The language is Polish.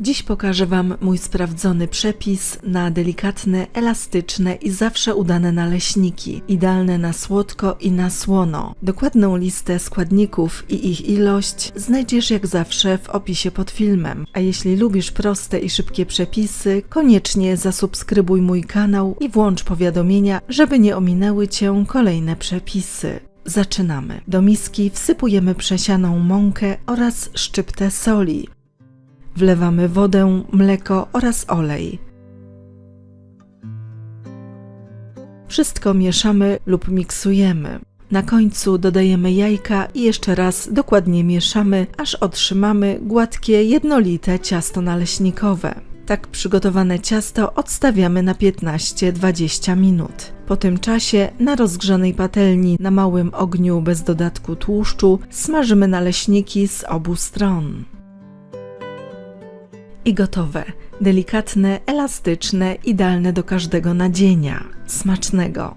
Dziś pokażę Wam mój sprawdzony przepis na delikatne, elastyczne i zawsze udane naleśniki, idealne na słodko i na słono. Dokładną listę składników i ich ilość znajdziesz jak zawsze w opisie pod filmem. A jeśli lubisz proste i szybkie przepisy, koniecznie zasubskrybuj mój kanał i włącz powiadomienia, żeby nie ominęły Cię kolejne przepisy. Zaczynamy. Do miski wsypujemy przesianą mąkę oraz szczyptę soli. Wlewamy wodę, mleko oraz olej. Wszystko mieszamy lub miksujemy. Na końcu dodajemy jajka i jeszcze raz dokładnie mieszamy, aż otrzymamy gładkie, jednolite ciasto naleśnikowe. Tak przygotowane ciasto odstawiamy na 15-20 minut. Po tym czasie na rozgrzanej patelni na małym ogniu bez dodatku tłuszczu smażymy naleśniki z obu stron i gotowe. Delikatne, elastyczne, idealne do każdego nadzienia. Smacznego!